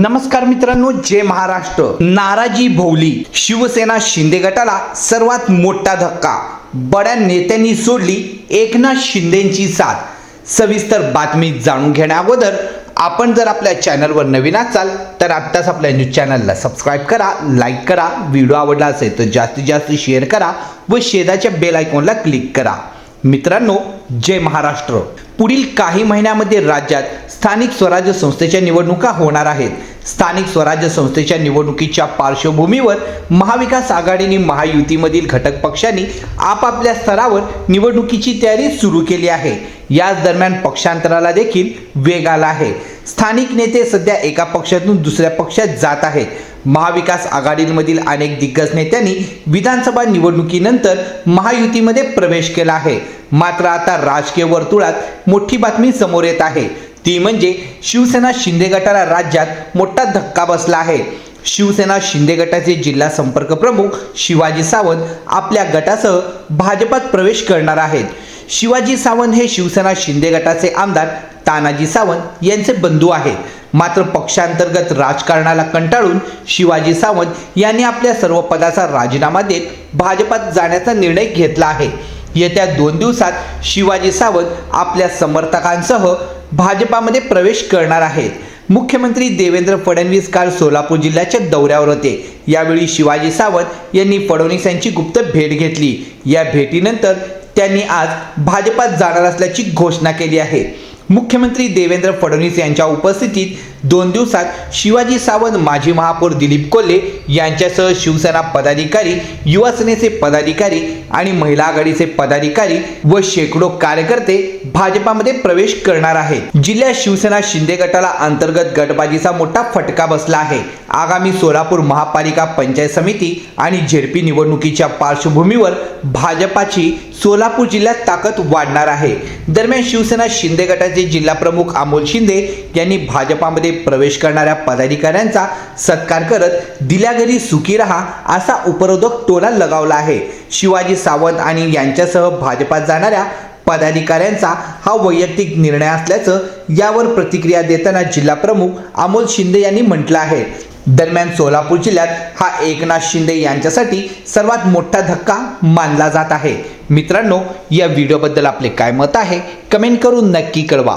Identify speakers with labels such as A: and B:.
A: नमस्कार मित्रांनो जय महाराष्ट्र. नाराजी भोवली. शिवसेना शिंदे गटाला सर्वात मोठा धक्का. बड्या नेत्यांनी सोडली एकनाथ शिंदेची साथ. सविस्तर बातमी जाणून घेण्या अगोदर आपण जर आपल्या चॅनलवर नवीन असाल तर आत्ताच आपल्या न्यूज चॅनलला सबस्क्राईब करा लाईक करा व्हिडिओ आवडला असेल तर जास्तीत जास्त शेअर करा व शेजाच्या बेल आयकॉनला क्लिक करा. मित्रांनो जय महाराष्ट्र. पुढील काही महिन्यामध्ये राज्यात स्थानिक स्वराज्य संस्थेच्या निवडणुका होणार आहेत. स्थानिक स्वराज्य संस्थेच्या निवडणुकीच्या पार्श्वभूमीवर महाविकास आघाडीने महायुतीमधील घटक पक्षांनी आपापल्या स्तरावर निवडणुकीची तयारी सुरू केली आहे. याच दरम्यान पक्षांतराला देखील वेग आला आहे. स्थानिक नेते सध्या एका पक्षातून दुसऱ्या पक्षात जात आहेत. महाविकास आघाडीमधील अनेक दिग्गज नेत्यांनी विधानसभा निवडणुकीनंतर महायुतीमध्ये प्रवेश केला आहे. मात्र आता राजकीय वर्तुळात मोठी बातमी समोर येत आहे. ती म्हणजे शिवसेना शिंदे गटाला राज्यात मोठा धक्का बसला आहे. शिवसेना शिंदे गटाचे जिल्हा संपर्क प्रमुख शिवाजी सावंत आपल्या गटासह भाजपात प्रवेश करणार आहेत. शिवाजी सावंत हे शिवसेना शिंदे गटाचे आमदार तानाजी सावंत यांचे बंधू आहेत. मात्र पक्षांतर्गत राजकारणाला कंटाळून शिवाजी सावंत यांनी आपल्या सर्व पदाचा राजीनामा देत भाजपात जाण्याचा निर्णय घेतला आहे. येत्या दोन दिवसात शिवाजी सावंत आपल्या समर्थकांसह भाजपामध्ये प्रवेश करणार आहेत. मुख्यमंत्री देवेंद्र फडणवीस काल सोलापूर जिल्ह्याच्या दौऱ्यावर होते. यावेळी शिवाजी सावंत यांनी फडणवीस यांची गुप्त भेट घेतली. या भेटीनंतर त्यांनी आज भाजपात जाणार असल्याची घोषणा केली आहे. मुख्यमंत्री देवेंद्र फडणवीस यांच्या उपस्थितीत दोन दिवसात शिवाजी सावंत माजी महापौर दिलीप कोल्हे यांच्यासह शिवसेना पदाधिकारी युवा सेनेचे पदाधिकारी आणि महिला आघाडीचे पदाधिकारी व शेकडो कार्यकर्ते भाजपामध्ये प्रवेश करणार आहेत. जिल्ह्यात शिवसेना शिंदे गटाला अंतर्गत गटबाजीचा मोठा फटका बसला आहे. आगामी सोलापूर महापालिका पंचायत समिती आणि झेडपी निवडणुकीच्या पार्श्वभूमीवर भाजपाची सोलापूर जिल्ह्यात ताकद वाढणार आहे. दरम्यान शिवसेना शिंदे गटाचे जिल्हा प्रमुख अमोल शिंदे यांनी भाजपामध्ये प्रवेश करणाऱ्या पदाधिकाऱ्यांचा सत्कार करत दिल्या घरी सुखी राहा असा उपरोधक टोला लगावला आहे. शिवाजी सावंत आणि यांच्यासह भाजपात जाणाऱ्या पदाधिकाऱ्यांचा हा वैयक्तिक निर्णय असल्याचं यावर प्रतिक्रिया देताना जिल्हा प्रमुख अमोल शिंदे यांनी म्हटलं आहे. दरम्यान सोलापूर जिल्ह्यात हा एकनाथ शिंदे यांच्यासाठी सर्वात मोठा धक्का मानला जात आहे. मित्रांनो या व्हिडिओबद्दल आपले काय मत आहे? कमेंट करून नक्की कळवा.